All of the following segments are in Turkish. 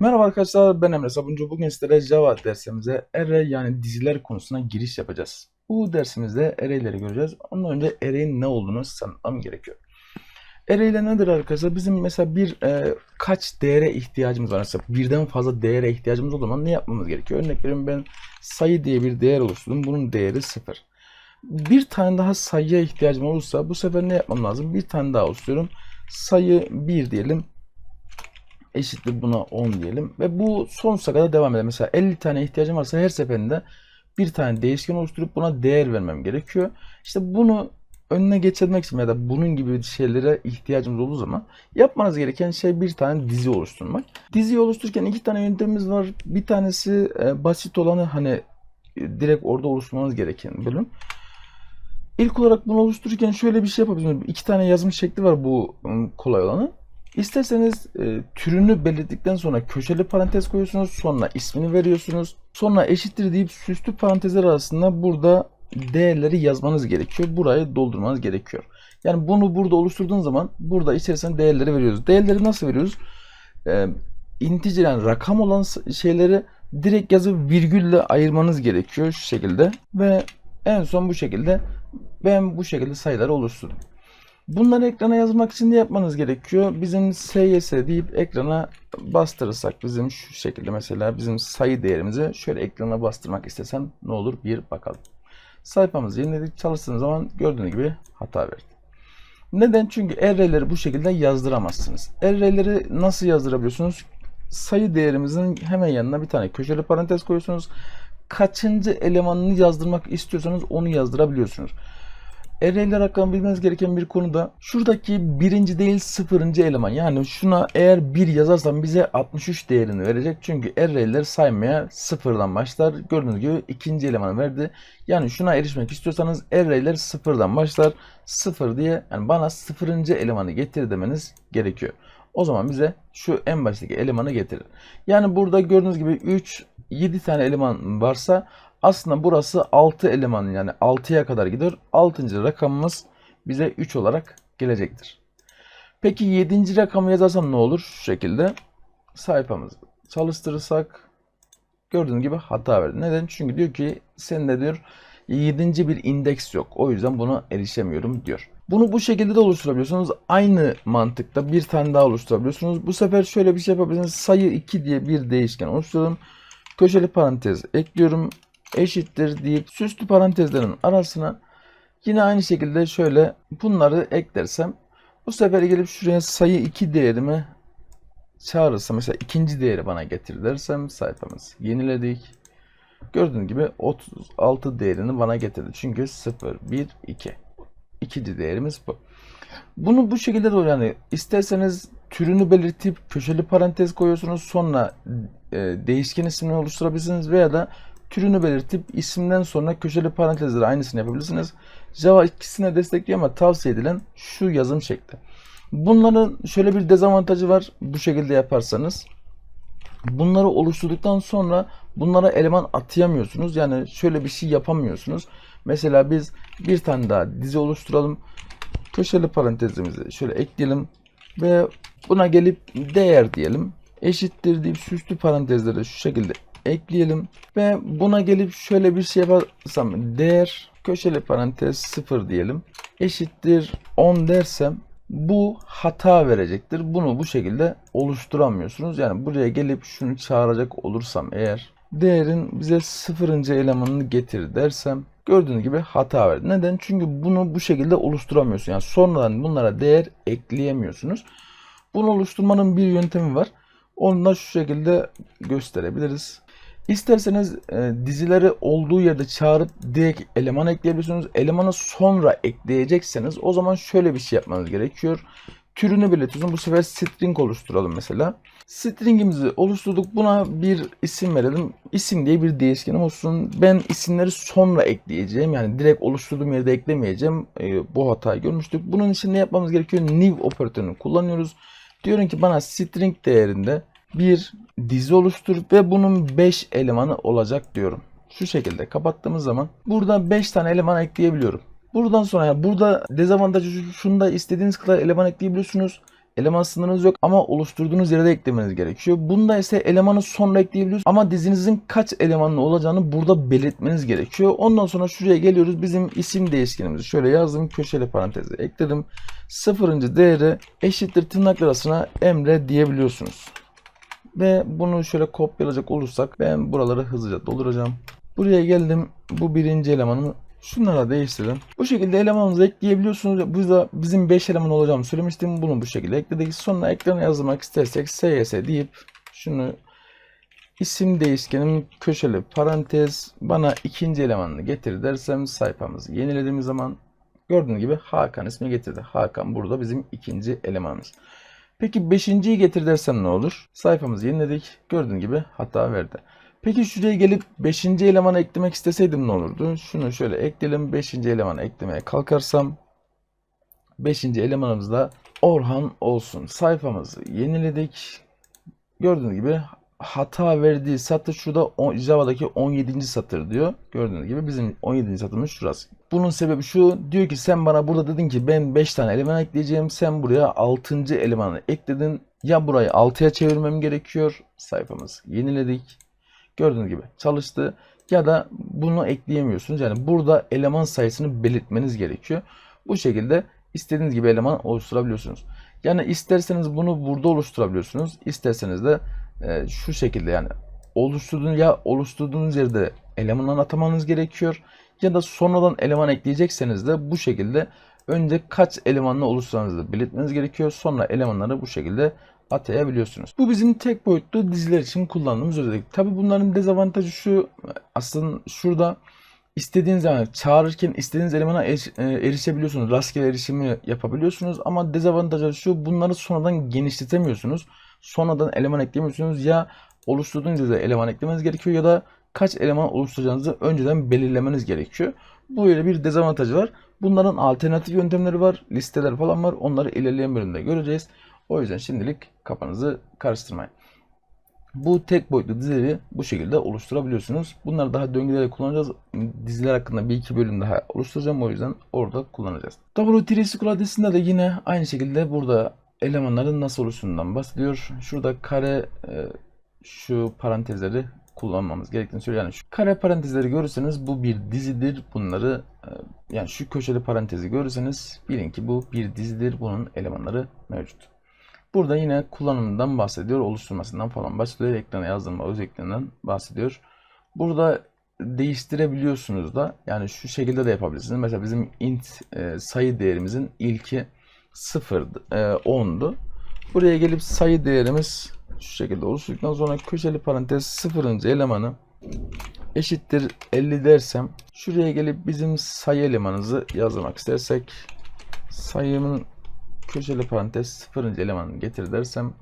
Merhaba arkadaşlar ben Emre Sabuncu. Bugün sizlere Java dersimize array yani diziler konusuna giriş yapacağız. Bu dersimizde array'leri göreceğiz. Ondan önce array'in ne olduğunu sanmam gerekiyor. Array'ler nedir arkadaşlar? Bizim mesela bir e, kaç değere ihtiyacımız var. Mesela birden fazla değere ihtiyacımız olduğu zaman ne yapmamız gerekiyor? Örnek veriyorum ben sayı diye bir değer oluşturdum. Bunun değeri 0. Bir tane daha sayıya ihtiyacım olursa bu sefer ne yapmam lazım? Bir tane daha oluşturuyorum. Sayı 1 diyelim eşittir buna 10 diyelim. Ve bu sonsuza kadar devam eder. Mesela 50 tane ihtiyacım varsa her seferinde bir tane değişken oluşturup buna değer vermem gerekiyor. İşte bunu önüne geçirmek için ya da bunun gibi şeylere ihtiyacımız olduğu zaman yapmanız gereken şey bir tane dizi oluşturmak. Dizi oluştururken iki tane yöntemimiz var. Bir tanesi e, basit olanı hani e, direkt orada oluşturmanız gereken bölüm. İlk olarak bunu oluştururken şöyle bir şey yapabilirsiniz. İki tane yazım şekli var bu ım, kolay olanı. İsterseniz e, türünü belirttikten sonra köşeli parantez koyuyorsunuz. Sonra ismini veriyorsunuz. Sonra eşittir deyip süslü parantezler arasında burada değerleri yazmanız gerekiyor. Burayı doldurmanız gerekiyor. Yani bunu burada oluşturduğun zaman burada içerisine değerleri veriyoruz. Değerleri nasıl veriyoruz? E, integer yani rakam olan şeyleri direkt yazıp virgülle ayırmanız gerekiyor şu şekilde. Ve en son bu şekilde ben bu şekilde sayıları oluşturdum. Bunları ekrana yazmak için ne yapmanız gerekiyor? Bizim SYS deyip ekrana bastırırsak bizim şu şekilde mesela bizim sayı değerimizi şöyle ekrana bastırmak istesem ne olur bir bakalım. Sayfamızı yeniledik çalıştığınız zaman gördüğünüz gibi hata verdi. Neden? Çünkü array'leri bu şekilde yazdıramazsınız. Array'leri nasıl yazdırabiliyorsunuz? Sayı değerimizin hemen yanına bir tane köşeli parantez koyuyorsunuz. Kaçıncı elemanını yazdırmak istiyorsanız onu yazdırabiliyorsunuz. Array'ler hakkında bilmeniz gereken bir konu da şuradaki birinci değil sıfırıncı eleman. Yani şuna eğer bir yazarsam bize 63 değerini verecek. Çünkü array'ler saymaya sıfırdan başlar. Gördüğünüz gibi ikinci elemanı verdi. Yani şuna erişmek istiyorsanız array'ler sıfırdan başlar. Sıfır diye yani bana sıfırıncı elemanı getir demeniz gerekiyor. O zaman bize şu en baştaki elemanı getirir. Yani burada gördüğünüz gibi 3, 7 tane eleman varsa aslında burası 6 eleman yani 6'ya kadar gider. 6. rakamımız bize 3 olarak gelecektir. Peki 7. rakamı yazarsam ne olur? Şu şekilde sayfamızı çalıştırırsak gördüğünüz gibi hata verdi. Neden? Çünkü diyor ki sende diyor 7. bir indeks yok. O yüzden buna erişemiyorum diyor. Bunu bu şekilde de oluşturabiliyorsunuz. Aynı mantıkta bir tane daha oluşturabiliyorsunuz. Bu sefer şöyle bir şey yapabilirsiniz. Sayı 2 diye bir değişken oluşturalım. Köşeli parantez ekliyorum eşittir deyip süslü parantezlerin arasına yine aynı şekilde şöyle bunları eklersem bu sefer gelip şuraya sayı 2 değerimi çağırırsam mesela ikinci değeri bana getir dersem sayfamız yeniledik. Gördüğünüz gibi 36 değerini bana getirdi. Çünkü 0, 1, 2. İkinci değerimiz bu. Bunu bu şekilde de yani isterseniz türünü belirtip köşeli parantez koyuyorsunuz. Sonra e, değişken ismini oluşturabilirsiniz veya da türünü belirtip isimden sonra köşeli parantezleri aynısını yapabilirsiniz. Java ikisine destekliyor ama tavsiye edilen şu yazım şekli. Bunların şöyle bir dezavantajı var. Bu şekilde yaparsanız bunları oluşturduktan sonra bunlara eleman atayamıyorsunuz. Yani şöyle bir şey yapamıyorsunuz. Mesela biz bir tane daha dizi oluşturalım. Köşeli parantezimizi şöyle ekleyelim ve buna gelip değer diyelim. Eşittir deyip süslü parantezleri şu şekilde ekleyelim ve buna gelip şöyle bir şey yaparsam değer köşeli parantez 0 diyelim eşittir 10 dersem bu hata verecektir. Bunu bu şekilde oluşturamıyorsunuz. Yani buraya gelip şunu çağıracak olursam eğer değerin bize sıfırıncı elemanını getir dersem gördüğünüz gibi hata verdi. Neden? Çünkü bunu bu şekilde oluşturamıyorsun. Yani sonradan bunlara değer ekleyemiyorsunuz. Bunu oluşturmanın bir yöntemi var. Onu da şu şekilde gösterebiliriz. İsterseniz e, dizileri olduğu yerde çağırıp direkt eleman ekleyebiliyorsunuz. Elemanı sonra ekleyecekseniz o zaman şöyle bir şey yapmanız gerekiyor. Türünü belirtiyorsun. Bu sefer string oluşturalım mesela. Stringimizi oluşturduk. Buna bir isim verelim. İsim diye bir değişkenim olsun. Ben isimleri sonra ekleyeceğim. Yani direkt oluşturduğum yerde eklemeyeceğim. E, bu hatayı görmüştük. Bunun için ne yapmamız gerekiyor? New operatörünü kullanıyoruz. Diyorum ki bana string değerinde bir dizi oluştur ve bunun 5 elemanı olacak diyorum. Şu şekilde kapattığımız zaman burada 5 tane eleman ekleyebiliyorum. Buradan sonra yani burada dezavantajı şunda istediğiniz kadar eleman ekleyebiliyorsunuz. Eleman sınırınız yok ama oluşturduğunuz yere de eklemeniz gerekiyor. Bunda ise elemanı sonra ekleyebiliyorsunuz ama dizinizin kaç elemanlı olacağını burada belirtmeniz gerekiyor. Ondan sonra şuraya geliyoruz. Bizim isim değişkenimizi şöyle yazdım. Köşeli paranteze ekledim. Sıfırıncı değeri eşittir tırnak arasına emre diyebiliyorsunuz. Ve bunu şöyle kopyalayacak olursak ben buraları hızlıca dolduracağım. Buraya geldim. Bu birinci elemanımı şunlara değiştirdim. Bu şekilde elemanımızı ekleyebiliyorsunuz. Burada bizim 5 eleman olacağımı söylemiştim. Bunu bu şekilde ekledik. Sonra ekrana yazmak istersek SYS deyip şunu isim değişkenim köşeli parantez bana ikinci elemanını getir dersem sayfamızı yenilediğimiz zaman gördüğünüz gibi Hakan ismi getirdi. Hakan burada bizim ikinci elemanımız. Peki beşinciyi getir dersem ne olur? Sayfamızı yeniledik. Gördüğün gibi hata verdi. Peki şuraya gelip 5. elemanı eklemek isteseydim ne olurdu? Şunu şöyle ekleyelim. 5. elemanı eklemeye kalkarsam 5. elemanımız da Orhan olsun. Sayfamızı yeniledik. Gördüğünüz gibi hata verdiği satır şurada o- Java'daki 17. satır diyor. Gördüğünüz gibi bizim 17. satırımız şurası. Bunun sebebi şu. Diyor ki sen bana burada dedin ki ben 5 tane eleman ekleyeceğim. Sen buraya 6. elemanı ekledin. Ya burayı 6'ya çevirmem gerekiyor. Sayfamız yeniledik. Gördüğünüz gibi çalıştı. Ya da bunu ekleyemiyorsunuz. Yani burada eleman sayısını belirtmeniz gerekiyor. Bu şekilde istediğiniz gibi eleman oluşturabiliyorsunuz. Yani isterseniz bunu burada oluşturabiliyorsunuz. İsterseniz de e, şu şekilde yani oluşturduğunuz ya oluşturduğunuz yerde eleman atamanız gerekiyor ya da sonradan eleman ekleyecekseniz de bu şekilde önce kaç elemanla oluşturacağınızı belirtmeniz gerekiyor. Sonra elemanları bu şekilde atayabiliyorsunuz. Bu bizim tek boyutlu diziler için kullandığımız özellik. Tabi bunların dezavantajı şu aslında şurada istediğiniz yani çağırırken istediğiniz elemana eriş- e, erişebiliyorsunuz. Rastgele erişimi yapabiliyorsunuz ama dezavantajı şu bunları sonradan genişletemiyorsunuz. Sonradan eleman eklemiyorsunuz ya oluşturduğunuz eleman eklemeniz gerekiyor ya da kaç eleman oluşturacağınızı önceden belirlemeniz gerekiyor. Böyle bir dezavantajı var. Bunların alternatif yöntemleri var. Listeler falan var. Onları ilerleyen bölümde göreceğiz. O yüzden şimdilik kafanızı karıştırmayın. Bu tek boyutlu dizileri bu şekilde oluşturabiliyorsunuz. Bunları daha döngülerle kullanacağız. Diziler hakkında bir iki bölüm daha oluşturacağım. O yüzden orada kullanacağız. W3 SQL adresinde de yine aynı şekilde burada elemanların nasıl oluştuğundan bahsediyor. Şurada kare e, şu parantezleri kullanmamız gerektiğini söylüyor. Yani şu kare parantezleri görürseniz bu bir dizidir. Bunları e, yani şu köşeli parantezi görürseniz bilin ki bu bir dizidir. Bunun elemanları mevcut. Burada yine kullanımından bahsediyor, oluşturmasından falan bahsediyor. Ekrana yazdırma özelliklerinden bahsediyor. Burada değiştirebiliyorsunuz da yani şu şekilde de yapabilirsiniz. Mesela bizim int e, sayı değerimizin ilki 0 e, 10'du. Buraya gelip sayı değerimiz şu şekilde oluşturduktan sonra köşeli parantez 0. elemanı eşittir 50 dersem şuraya gelip bizim sayı elemanımızı yazmak istersek sayımın köşeli parantez 0. elemanını getir dersem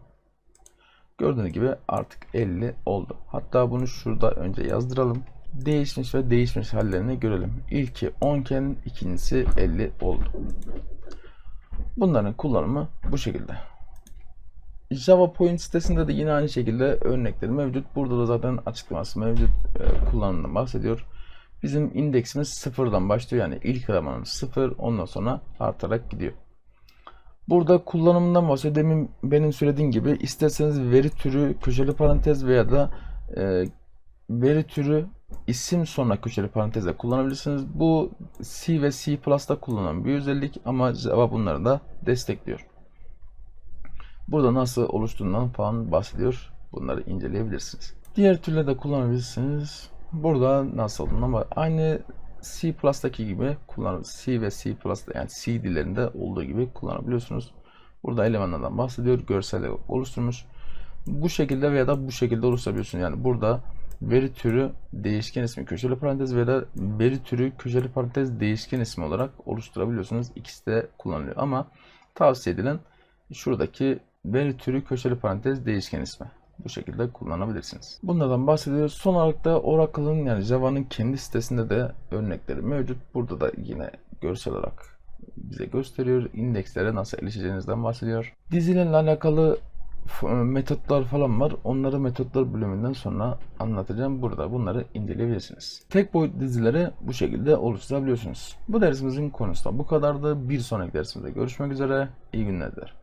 gördüğünüz gibi artık 50 oldu. Hatta bunu şurada önce yazdıralım. Değişmiş ve değişmiş hallerini görelim. İlki 10 iken ikincisi 50 oldu. Bunların kullanımı bu şekilde. Java Point sitesinde de yine aynı şekilde örnekleri mevcut. Burada da zaten açıklaması mevcut. E, kullanımından bahsediyor. Bizim indeksimiz sıfırdan başlıyor. Yani ilk elemanımız sıfır. Ondan sonra artarak gidiyor. Burada kullanımından bahsediyor. Demin benim söylediğim gibi isterseniz veri türü köşeli parantez veya da e, veri türü isim sonra köşeli parantezle kullanabilirsiniz. Bu C ve C++'da kullanılan bir özellik ama Java bunları da destekliyor. Burada nasıl oluştuğundan falan bahsediyor. Bunları inceleyebilirsiniz. Diğer türleri de kullanabilirsiniz. Burada nasıl olduğundan bahsediyor. Aynı C++'daki gibi kullanabilirsiniz. C ve C++'da yani C dillerinde olduğu gibi kullanabiliyorsunuz. Burada elemanlardan bahsediyor. Görsel oluşturmuş. Bu şekilde veya da bu şekilde oluşturabiliyorsunuz. Yani burada veri türü değişken ismi köşeli parantez veya da veri türü köşeli parantez değişken ismi olarak oluşturabiliyorsunuz. İkisi de kullanılıyor ama tavsiye edilen şuradaki veri türü köşeli parantez değişken ismi. Bu şekilde kullanabilirsiniz. Bunlardan bahsediyoruz. Son olarak da Oracle'ın yani Java'nın kendi sitesinde de örnekleri mevcut. Burada da yine görsel olarak bize gösteriyor. İndekslere nasıl erişeceğinizden bahsediyor. Dizilerle alakalı f- metotlar falan var. Onları metotlar bölümünden sonra anlatacağım. Burada bunları inceleyebilirsiniz. Tek boyut dizileri bu şekilde oluşturabiliyorsunuz. Bu dersimizin konusu da bu kadardı. Bir sonraki dersimizde görüşmek üzere. İyi günler dilerim.